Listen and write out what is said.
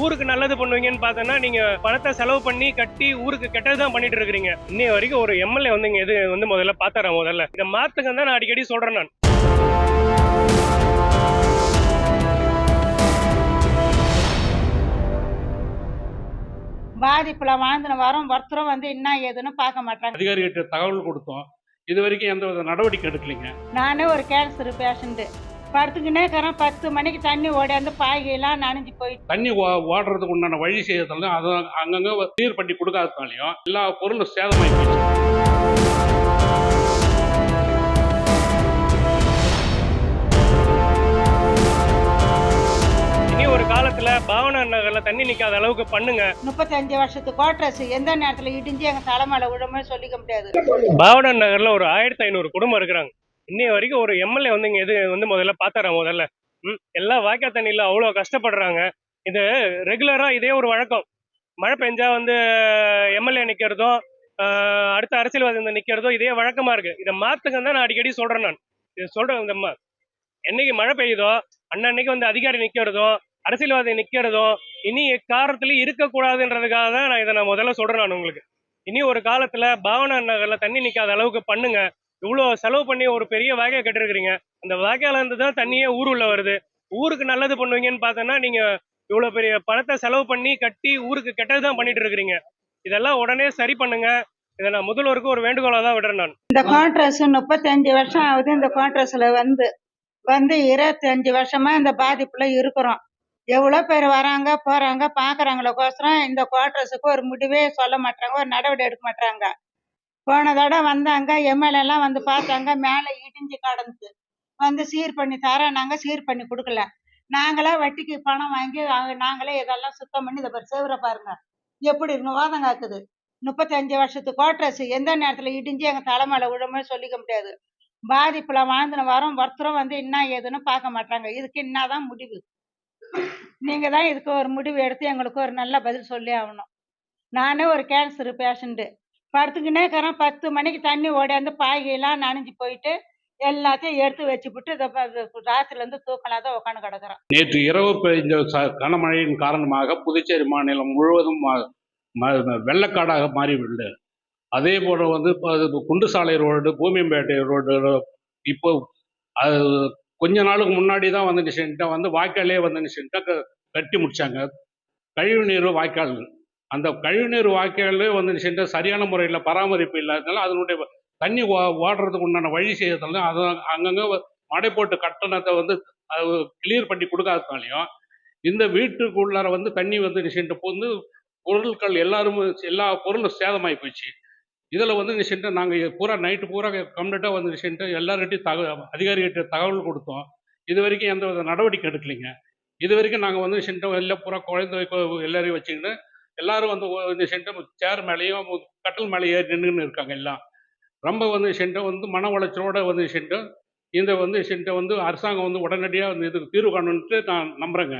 ஊருக்கு நல்லது பண்ணுவீங்கன்னு பார்த்தோன்னா நீங்க பணத்தை செலவு பண்ணி கட்டி ஊருக்கு கெட்டது தான் பண்ணிட்டு இருக்கிறீங்க. இன்னைய வரைக்கும் ஒரு எம்எல்ஏ வந்து இங்க எது வந்து முதல்ல பார்த்தாரா முதல்ல? இதை மாத்துங்க தான் நான் அடிக்கடி சொல்றேன் நான். பாதிப்புல வாழ்ந்துன வரோம் ஒருத்தரும் வந்து என்ன ஏதுன்னு பார்க்க மாட்டாங்க அதிகாரிகிட்ட தகவல் கொடுத்தோம். இது வரைக்கும் எந்த வித நடவடிக்கை எடுக்கலைங்க. நானே ஒரு கேன்சர் பேஷண்ட்டு படுத்துக்கினே இருக்கிறேன் பத்து மணிக்கு தண்ணி ஓடியாந்து பாய்கையெல்லாம் நனைஞ்சு போயிட்டு தண்ணி ஓ- ஓடுறதுக்கு உண்டான வழி செய்யறதுல அதை அங்கங்க சீர் பண்ணி கொடுக்காதனாலையும் எல்லா பொருளும் சேதமாகி போச்சு. இனி ஒரு காலத்துல பாவனா நகர்ல தண்ணி நிக்காத அளவுக்கு பண்ணுங்க. முப்பத்தஞ்சு வருஷத்து கோட்ரஸ் எந்த நேரத்தில் இடிஞ்சு எங்கள் தலைமையில விழுமே சொல்லிக்க முடியாது. பாவனா நகர்ல ஒரு ஆயிரத்தி ஐநூறு குடும்பம் இருக்கிறாங்க. இன்னைய வரைக்கும் ஒரு எம்எல்ஏ வந்து இங்கே எது வந்து முதல்ல பார்த்தாரா முதல்ல? ம் எல்லாம் வாய்க்கா தண்ணியில் அவ்வளோ கஷ்டப்படுறாங்க. இது ரெகுலராக இதே ஒரு வழக்கம். மழை பெஞ்சா வந்து எம்எல்ஏ நிற்கிறதும் அடுத்த அரசியல்வாதி வந்து நிற்கிறதும் இதே வழக்கமாக இருக்கு. இதை மாற்றுங்க தான் நான் அடிக்கடி சொல்கிறேன் நான். இது சொல்கிறேன் இந்த என்னைக்கு மழை பெய்யுதோ அன்னன்னைக்கு வந்து அதிகாரி நிற்கிறதும் அரசியல்வாதி நிற்கிறதும் இனி எக்காரத்துலையும் இருக்கக்கூடாதுன்றதுக்காக தான் நான் இதை நான் முதல்ல சொல்கிறேன் நான் உங்களுக்கு. இனி ஒரு காலத்தில் பாவனா நகரில் தண்ணி நிற்காத அளவுக்கு பண்ணுங்கள் இவ்வளோ செலவு பண்ணி ஒரு பெரிய வாய்க்கா கட்டிருக்கிறீங்க. அந்த வாகையில இருந்து தான் தண்ணியே ஊர் உள்ள வருது. ஊருக்கு நல்லது பண்ணுவீங்கன்னு பார்த்தோன்னா நீங்க இவ்வளோ பெரிய பணத்தை செலவு பண்ணி கட்டி ஊருக்கு கெட்டது தான் பண்ணிட்டு இருக்கிறீங்க. இதெல்லாம் உடனே சரி பண்ணுங்க. இதை நான் முதல்வருக்கு ஒரு வேண்டுகோளாக தான் விடுறேன் நான். இந்த கான்ட்ரஸ் முப்பத்தஞ்சு வருஷம் ஆகுது இந்த கான்ட்ரஸ்ல வந்து வந்து இருபத்தஞ்சு வருஷமா இந்த பாதிப்புல இருக்கிறோம். எவ்வளோ பேர் வராங்க போறாங்க பார்க்குறாங்களோக்கோசரம் இந்த குவார்டர்ஸுக்கு ஒரு முடிவே சொல்ல மாட்டாங்க ஒரு நடவடிக்கை எடுக்க மாட்டாங்க போன தடவை வந்தாங்க எம்எல்ஏலாம் வந்து பார்த்தாங்க மேலே இடிஞ்சு கடந்து. வந்து சீர் பண்ணி தரேனாங்க சீர் பண்ணி கொடுக்கல. நாங்களே வட்டிக்கு பணம் வாங்கி நாங்களே இதெல்லாம் சுத்தம் பண்ணி இதை பாரு பாருங்க. எப்படி இருக்கு? வாதம் காக்குது. முப்பத்தஞ்சு வருஷத்து கோட்ரஸ் எந்த நேரத்தில் இடிஞ்சு எங்கள் தலைமையில விழுமே சொல்லிக்க முடியாது. பாதிப்பில் வாழ்ந்துன வரோம். ஒருத்தரும் வந்து என்ன ஏதுன்னு பார்க்க மாட்டாங்க. இதுக்கு என்னதான் முடிவு? நீங்கள் தான் இதுக்கு ஒரு முடிவு எடுத்து எங்களுக்கு ஒரு நல்ல பதில் சொல்லி ஆகணும். நானே ஒரு கேன்சர் பேஷண்ட்டு படுத்துக்கினே இருக்கிறேன் பத்து மணிக்கு தண்ணி ஓடியாந்து பாய்கையெல்லாம் நனைஞ்சு போயிட்டு எல்லாத்தையும் எடுத்து வச்சுவிட்டு ராத்திரிலேருந்து தூக்கலாக தான் உட்காந்து கிடக்குறேன் நேற்று இரவு பெய்த கனமழையின் காரணமாக புதுச்சேரி மாநிலம் முழுவதும் வெள்ளக்காடாக மாறிவிட்டது. அதே போல வந்து இப்போ குண்டுசாலை ரோடு பூமியம்பேட்டை ரோடு இப்போ அது கொஞ்ச நாளுக்கு முன்னாடி தான் வந்து நிச்சயம்ட்டா வந்து வாய்க்காலே வந்து நிச்சயம்ட்டா கட்டி முடிச்சாங்க. கழிவுநீர் வாய்க்கால் அந்த கழிவுநீர் வாய்க்காலே வந்து சென்ற சரியான முறையில் பராமரிப்பு இல்லாததுனால அதனுடைய தண்ணி ஓ- ஓடுறதுக்கு உண்டான வழி செய்யறதுனால அதை அங்கங்கே மடை போட்டு கட்டணத்தை வந்து கிளியர் பண்ணி கொடுக்காதனாலையும் இந்த வீட்டுக்குள்ளார வந்து தண்ணி வந்து நிச்சயம்ட்டு போந்து பொருட்கள் எல்லாரும் எல்லா பொருளும் சேதமாகி போச்சு இதில் வந்து நிச்சயம்ட்டு நாங்கள் பூரா நைட்டு பூரா கம்ப்ளீட்டாக வந்து நிச்சயம்ட்டு எல்லார்கிட்டையும் தக அதிகாரிகிட்ட தகவல் கொடுத்தோம். இது வரைக்கும் எந்த வித நடவடிக்கை எடுக்கலைங்க. இது வரைக்கும் நாங்கள் வந்து நிச்சயம்ட்டு எல்லாம் பூரா குழந்தை எல்லாரையும் வச்சுக்கிட்டு எல்லாரும் வந்து இந்த சென்ட்டு சேர் மேலேயும் கட்டல் மேலேயே நின்றுன்னு இருக்காங்க எல்லாம். ரொம்ப வந்து சென்ட்டை வந்து மன உளைச்சலோட வந்து சென்ட்டு இந்த வந்து சென்ட்டை வந்து அரசாங்கம் வந்து உடனடியாக வந்து இதுக்கு தீர்வு காணுன்ட்டு நான் நம்புகிறேங்க